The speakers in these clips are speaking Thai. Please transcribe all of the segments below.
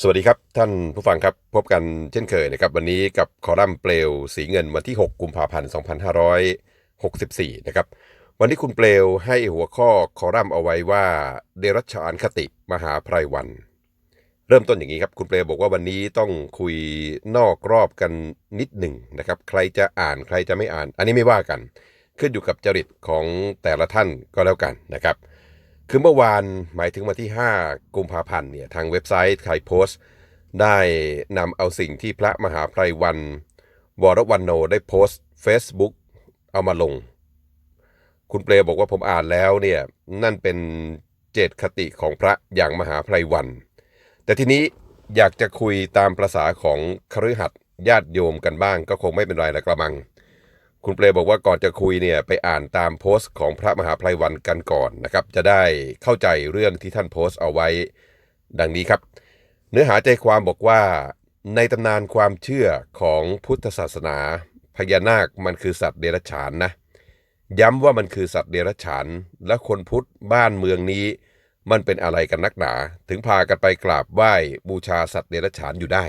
สวัสดีครับ ท่านผู้ฟังครับพบกันเช่นเคยนะครับวันนี้กับคอลัมน์เปลวสีเงินวันที่ 6 กุมภาพันธ์ 2564 นะครับวันนี้คุณเปลวให้หัวข้อคอลัมน์เอาไว้ว่าเดรัจฉานคติมหาไพรวัน เริ่มต้นอย่างนี้ครับคุณเปลวบอกว่าวันนี้ต้องคุยนอกรอบกันนิดหนึ่งนะครับใครจะอ่านใครจะไม่อ่าน อันนี้ไม่ว่ากัน ขึ้นอยู่กับจริตของแต่ละท่านก็แล้วกันนะครับ คือเมื่อวานหมายถึงวันที่ 5 กุมภาพันธ์เนี่ยทางเว็บไซต์ไทยโพสต์ ได้นำเอาสิ่งที่พระมหาไพรวันวรวันโนได้โพสต์ Facebook เอามาลง คุณเปลบอกว่าผมอ่านแล้วเนี่ยนั่นเป็นเจตคติของพระอย่างมหาไพรวัน แต่ทีนี้อยากจะคุยตามประษาของคฤหัสญาติโยมกันบ้างก็คงไม่เป็นไรละกระมัง คุณเปลบอกว่าก่อนจะคุยเนี่ยไปอ่านตามโพสต์ของพระมหาไพรวันกันก่อนนะครับ จะได้เข้าใจเรื่องที่ท่านโพสต์เอาไว้ ดังนี้ครับ เนื้อหาใจความบอกว่า ในตำนานความเชื่อของพุทธศาสนา พญานาคมันคือสัตว์เดรัจฉานนะ ย้ำว่ามันคือสัตว์เดรัจฉาน และคนพุทธบ้านเมืองนี้ มันเป็นอะไรกันนักหนา ถึงพากันไปกราบไหว้บูชาสัตว์เดรัจฉานอยู่ได้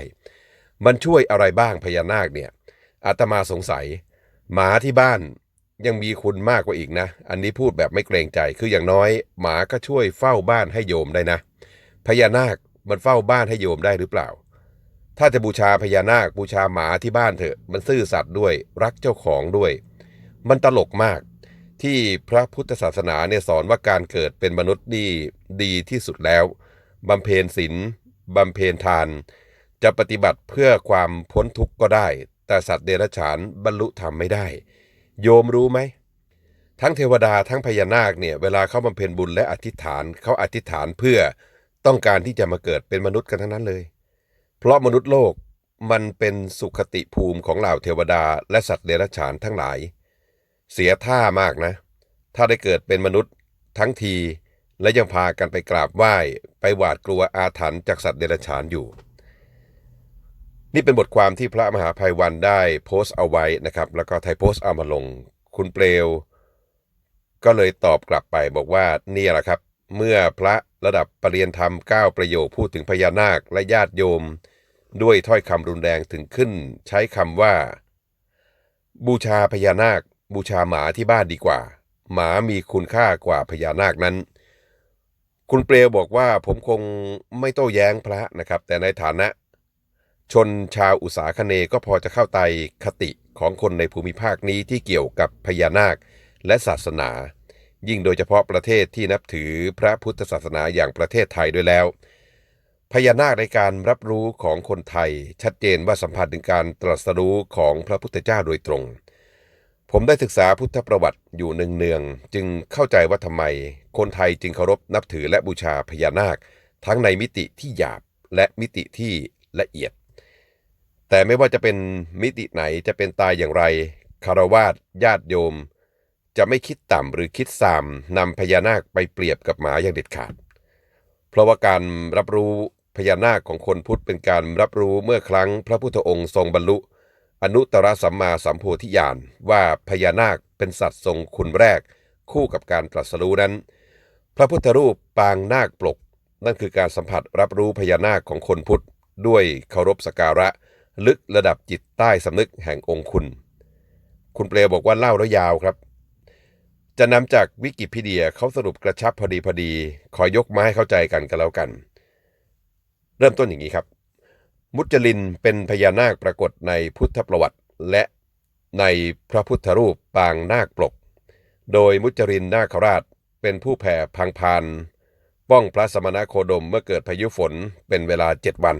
มันช่วยอะไรบ้างพญานาคเนี่ยอาตมาสงสัย หมาที่บ้านยังมีคุณมากกว่าอีกนะ อันนี้พูดแบบไม่เกรงใจ คืออย่างน้อยหมาก็ช่วยเฝ้าบ้านให้โยมได้นะ พญานาคมันเฝ้าบ้านให้โยมได้หรือเปล่า ถ้าจะบูชาพญานาคบูชาหมาที่บ้านเถอะ มันซื่อสัตย์ด้วย รักเจ้าของด้วย มันตลกมาก ที่พระพุทธศาสนาเนี่ยสอนว่าการเกิดเป็นมนุษย์นี่ดีที่สุดแล้ว บำเพ็ญศีลบำเพ็ญทาน จะปฏิบัติเพื่อความพ้นทุกข์ก็ได้ แต่สัตว์เดรัจฉานบรรลุธรรมไม่ได้ โยมรู้ไหม ทั้งเทวดาทั้งพญานาคเนี่ยเวลาเขาบำเพ็ญบุญและอธิษฐานเขาอธิษฐานเพื่อต้องการที่จะมาเกิดเป็นมนุษย์กันทั้งนั้นเลย เพราะมนุษย์โลกมันเป็นสุขติภูมิของเหล่าเทวดาและสัตว์เดรัจฉานทั้งหลาย เสียท่ามากนะ ถ้าได้เกิดเป็นมนุษย์ทั้งทีและยังพากันไปกราบไหว้ ไปหวาดกลัวอาถรรพ์จากสัตว์เดรัจฉานอยู่ นี่เป็นบทความที่พระมหาภัยวันได้โพสต์เอาไว้นะครับ แล้วก็ไทยโพสต์เอามาลง คุณเปลว ก็เลยตอบกลับไปบอกว่านี่แหละครับ เมื่อพระระดับปรริยนธรรม 9 ประโยคพูดถึงพญานาคและญาติโยม ด้วยถ้อยคำรุนแรงถึงขึ้น ใช้คำว่า บูชาพญานาค บูชาหมาที่บ้านดีกว่า หมามีคุณค่ากว่าพญานาคนั้นคุณเปลวบอกว่าผมคงไม่โต้แย้งพระนะครับ แต่ในฐานะ ชนชาวอุตสาคเนก็พอจะเข้าใจคติของคนในภูมิภาคนี้ที่เกี่ยวกับพญานาคและศาสนา ยิ่งโดยเฉพาะประเทศที่นับถือพระพุทธศาสนาอย่างประเทศไทยด้วยแล้ว พญานาคในการรับรู้ของคนไทยชัดเจนว่าสัมผัสถึงการตรัสรู้ของพระพุทธเจ้าโดยตรง ผมได้ศึกษาพุทธประวัติอยู่เนืองๆจึงเข้าใจว่าทำไม คนไทยจึงเคารพนับถือและบูชาพญานาค ทั้งในมิติที่หยาบและมิติที่ละเอียด แต่ไม่ว่าจะเป็นมิติไหนจะเป็นตายอย่างไรคารวาสญาติโยม จะไม่คิดต่ำหรือคิดสามนำพญานาคไปเปรียบกับหมาอย่างเด็ดขาด เพราะว่าการรับรู้พญานาคของคนพุทธเป็นการรับรู้เมื่อครั้งพระพุทธองค์ทรงบรรลุ อนุตตรสัมมาสัมโพธิญาณว่าพญานาคเป็นสัตว์ทรงคุณแรก คู่กับการตรัสรู้นั้น พระพุทธรูปปางนาคปลก นั่นคือการสัมผัสรับรู้พญานาคของคนพุทธด้วยเคารพสกการะ ลึกระดับจิตใต้สำนึกแห่งองค์คุณ คุณเปลบอกว่าเล่าแล้วยาวครับ จะนำจากวิกิพีเดียเขาสรุปกระชับพอดีพอดี ขอยกมาให้เข้าใจกันกันแล้วกัน เริ่มต้นอย่างนี้ครับ มุจลินเป็นพญานาคปรากฏในพุทธประวัติและในพระพุทธรูปปางนาคปลก โดยมุจรินนาคราชเป็นผู้แผ่พังพาน ป้องพระสมณโคดมเมื่อเกิดพายุฝนเป็นเวลาเจ็ดวัน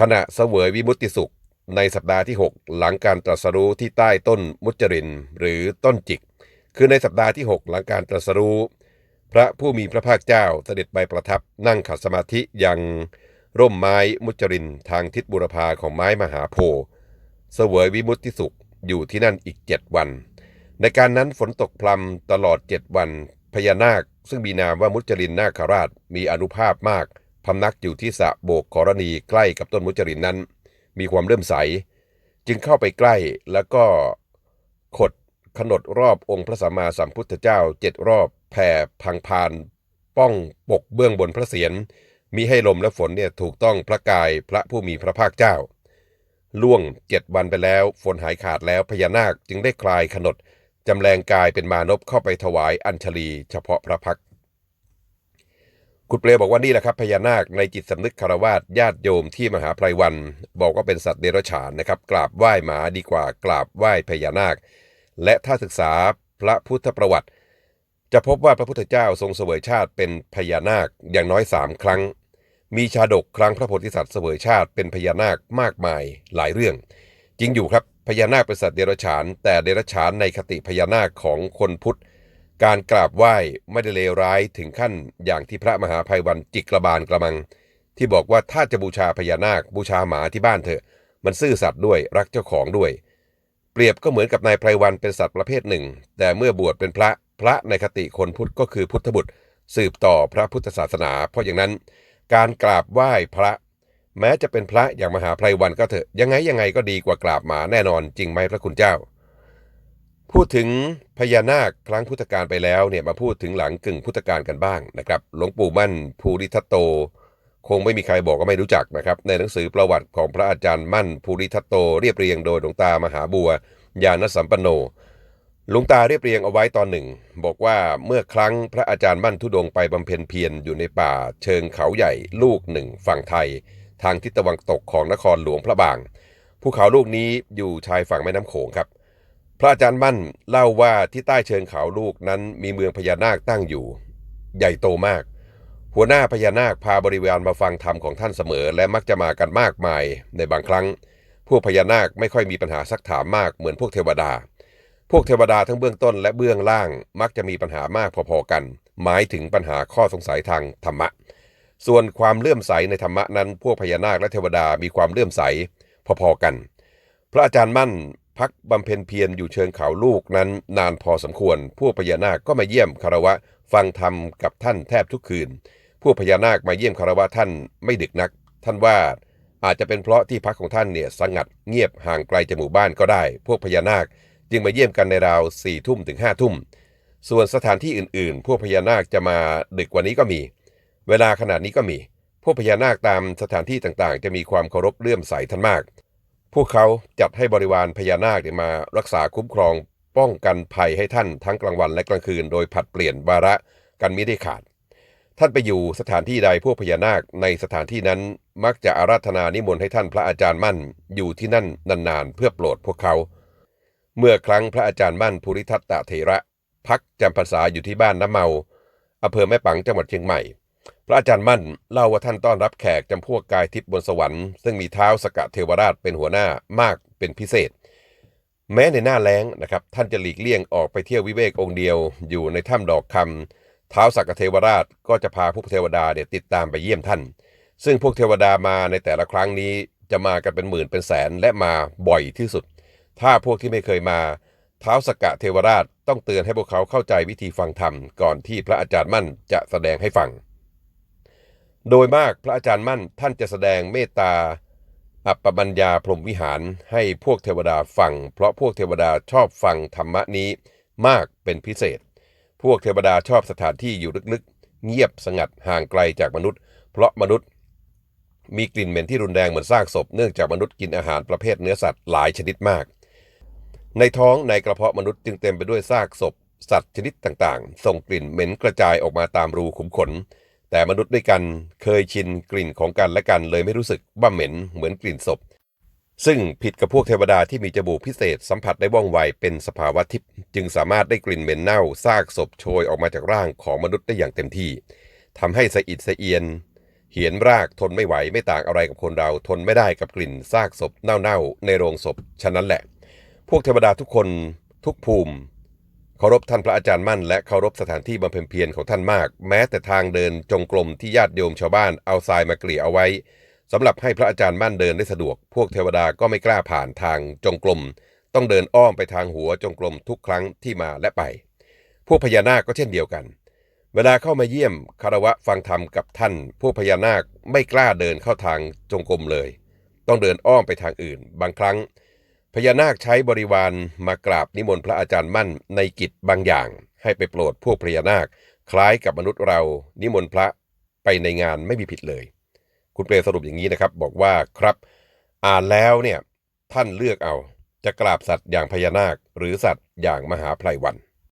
ขณะเสวยวิมุตติสุข ในสัปดาห์ที่ 6 หลังการตรัสรู้ที่ใต้ต้นมุจรินหรือต้นจิก คือในสัปดาห์ที่ 6 หลังการตรัสรู้ พระผู้มีพระภาคเจ้าเสด็จไปประทับนั่งขัดสมาธิยังร่มไม้มุจรินทางทิศบุรพาของไม้มหาโพธิ์เสวยวิมุตติสุขอยู่ที่นั่นอีกเจ็ดวัน ในการนั้นฝนตกพรำตลอดเจ็ดวันพญานาคซึ่งมีนามว่ามุจรินนาคราชมีอนุภาพมาก พำนักอยู่ที่สะโบกกรณีใกล้กับต้นมุจรินนั้น มีความเลื่มใส จึงเข้าไปใกล้แล้วก็ขดขนดรอบองค์พระสัมมาสัมพุทธเจ้าเจ็ดรอบแผ่พังพาน ป้องปกเบื้องบนพระเศียรมีให้ลมและฝนเนี่ยถูกต้องพระกายพระผู้มีพระภาคเจ้า ล่วงเจ็ดวันไปแล้วฝนหายขาดแล้วพญานาคจึงได้คลายขนดจำแรงกายเป็นมานพเข้าไปถวายอัญชลีเฉพาะพระพัก คุณเปลบอกว่านี่แหละครับพญานาคในจิตสำนึกคารวาสญาติโยมที่มหาไพรวัน บอกว่าเป็นสัตว์เดรัจฉานนะครับกราบไหว้หมาดีกว่ากราบไหว้พญานาค และถ้าศึกษาพระพุทธประวัติ จะพบว่าพระพุทธเจ้าทรงเสวยชาติเป็นพญานาคอย่างน้อยสามครั้ง มีชาดกครั้งพระโพธิสัตว์เสวยชาติเป็นพญานาคมากมายหลายเรื่อง จริงอยู่ครับพญานาคเป็นสัตว์เดรัจฉาน แต่เดรัจฉานในคติพญานาคของคนพุทธ การกราบไหว้ไม่ได้เลวร้ายถึงขั้นอย่างที่พระมหาภัยวันจิกระบาลกระมัง ที่บอกว่าถ้าจะบูชาพญานาคบูชาหมาที่บ้านเถอะ มันซื่อสัตย์ด้วยรักเจ้าของด้วย เปรียบก็เหมือนกับนายไพรวันเป็นสัตว์ประเภทหนึ่ง แต่เมื่อบวชเป็นพระพระในคติคนพุทธก็คือพุทธบุตร สืบต่อพระพุทธศาสนา เพราะอย่างนั้น การกราบไหว้พระ แม้จะเป็นพระอย่างมหาไพรวันก็เถอะยังไงยังไงก็ดีกว่ากราบหมาแน่นอนจริงไหมพระคุณเจ้า พูดถึงพญานาคครั้งพุทธกาลไปแล้วเนี่ยมาพูดถึงหลังกึ่งพุทธกาลกันบ้างนะครับหลวงปู่มั่นภูริทัตโต คงไม่มีใครบอกก็ไม่รู้จักนะครับ ในหนังสือประวัติของพระอาจารย์มั่นภูริทัตโต เรียบเรียงโดยหลวงตามหาบัวญาณสัมปันโนหลวงตาเรียบเรียงเอาไว้ตอนหนึ่ง บอกว่าเมื่อครั้งพระอาจารย์มั่นทุดงไปบำเพ็ญเพียรอยู่ในป่าเชิงเขาใหญ่ลูกหนึ่งฝั่งไทย ทางทิศตะวันตกของนครหลวงพระบางภูเขาลูกนี้อยู่ชายฝั่งแม่น้ำโขงครับ ระอาจารย์มั่นเล่าว่าที่ใต้เชิงเขาลูกนั้นมีเมืองพญานาคตั้งอยู่ ใหญ่โตมาก หัวหน้าพญานาคพาบริวารมาฟังธรรมของท่านเสมอ และมักจะมากันมากมายในบางครั้ง พวกพญานาคไม่ค่อยมีปัญหาซักถามมากเหมือนพวกเทวดา พวกเทวดาทั้งเบื้องต้นและเบื้องล่างมักจะมีปัญหามากพอๆกัน หมายถึงปัญหาข้อสงสัยทางธรรมะ ส่วนความเลื่อมใสในธรรมะนั้น พวกพญานาคและเทวดามีความเลื่อมใสพอๆกันพระอาจารย์มั่น พักบำเพ็ญเพียรอยู่เชิงเขาลูกนั้นนานพอสมควร พวกพญานาคก็มาเยี่ยมคารวะฟังธรรมกับท่านแทบทุกคืน พวกพญานาคมาเยี่ยมคารวะท่านไม่ดึกนัก ท่านว่าอาจจะเป็นเพราะที่พักของท่านเนี่ยสงัดเงียบห่างไกลจากหมู่บ้านก็ได้ พวกพญานาคจึงมาเยี่ยมกันในราวสี่ทุ่มถึงห้าทุ่ม ส่วนสถานที่อื่นๆ พวกพญานาคจะมาดึกกว่านี้ก็มี เวลาขนาดนี้ก็มี พวกพญานาคตามสถานที่ต่างๆ จะมีความเคารพเลื่อมใสท่านมาก พวกเขาจัดให้บริวารพญานาคมารักษาคุ้มครองป้องกันภัยให้ท่านทั้งกลางวันและกลางคืน โดยผัดเปลี่ยนวาระกันมิได้ขาด ท่านไปอยู่สถานที่ใดพวกพญานาคในสถานที่นั้นมักจะอาราธนานิมนต์ให้ท่านพระอาจารย์มั่นอยู่ที่นั่นนานๆ เพื่อโปรดพวกเขา เมื่อครั้งพระอาจารย์มั่นภูริทัตตะเถระ พักจำพรรษาอยู่ที่บ้านน้ำเมาอำเภอแม่ปังจังหวัดเชียงใหม่ พระอาจารย์มั่นเล่าว่าท่านต้อนรับแขกจำพวกกายทิพย์บนสวรรค์ซึ่งมีเท้าสกะเทวราชเป็นหัวหน้ามากเป็นพิเศษ แม้ในหน้าแล้งนะครับท่านจะหลีกเลี่ยงออกไปเที่ยววิเวกองค์เดียว อยู่ในถ้ำดอกคำเท้าสกะเทวราชก็จะพาพวกเทวดาเนี่ยติดตามไปเยี่ยมท่าน ซึ่งพวกเทวดามาในแต่ละครั้งนี้จะมากันเป็นหมื่นเป็นแสนและมาบ่อยที่สุด ถ้าพวกที่ไม่เคยมาเท้าสกกะเทวราชต้องเตือนให้พวกเขาเข้าใจวิธีฟังธรรมก่อนที่พระอาจารย์มั่นจะแสดงให้ฟัง โดยมากพระอาจารย์มั่นท่านจะแสดงเมตตา อัปปมัญญาพรหมวิหารให้พวกเทวดาฟัง เพราะพวกเทวดาชอบฟังธรรมะนี้มากเป็นพิเศษ พวกเทวดาชอบสถานที่อยู่ลึกๆ เงียบสงัดห่างไกลจากมนุษย์ เพราะมนุษย์ มีกลิ่นเหม็นที่รุนแรงเหมือนซากศพเนื่องจากมนุษย์กินอาหารประเภทเนื้อสัตว์หลายชนิดมาก ในท้องในกระเพาะมนุษย์จึงเต็มไปด้วยซากศพ สัตว์ชนิดต่างๆ ส่งกลิ่นเหม็นกระจายออกมาตามรูขุมขน แต่มนุษย์ด้วยกันเคยชินกลิ่นของกันและกันเลยไม่รู้สึกว่าเหม็นเหมือนกลิ่นศพ ซึ่งผิดกับพวกเทวดาที่มีจมูกพิเศษสัมผัสได้ว่องไวเป็นสภาวะทิพย์จึงสามารถได้กลิ่นเหม็นเน่าซากศพโชยออกมาจากร่างของมนุษย์ได้อย่างเต็มที่ทำให้สะอิดสะเอียน เหียนรากทนไม่ไหวไม่ต่างอะไรกับคนเราทนไม่ได้กับกลิ่นซากศพเน่าๆในโรงศพฉะนั้นแหละ พวกเทวดาทุกคนทุกภูมิ เคารพท่านพระอาจารย์มั่น และเคารพสถานที่บำเพ็ญเพียรของท่านมาก แม้แต่ทางเดินจงกรมที่ญาติโยมชาวบ้านเอาทรายมาเกลี่ยเอาไว้สำหรับให้พระอาจารย์มั่นเดินได้สะดวก พวกเทวดาก็ไม่กล้าผ่านทางจงกรมต้องเดินอ้อมไปทางหัวจงกรมทุกครั้งที่มาและไป พวกพญานาคก็เช่นเดียวกัน เวลาเข้ามาเยี่ยมคารวะฟังธรรมกับท่าน พวกพญานาคไม่กล้าเดินเข้าทางจงกรมเลย ต้องเดินอ้อมไปทางอื่น บางครั้ง พญานาคใช้บริวารมากราบนิมนต์พระอาจารย์มั่นในกิจบางอย่าง ให้ไปโปรดพวกพญานาค คล้ายกับมนุษย์เรานิมนต์พระไปในงานไม่มีผิดเลย คุณเปรสรุปอย่างนี้นะครับ บอกว่าครับ อ่านแล้วเนี่ยท่านเลือกเอา จะกราบสัตว์อย่างพญานาค หรือสัตว์อย่างมหาไพรวัน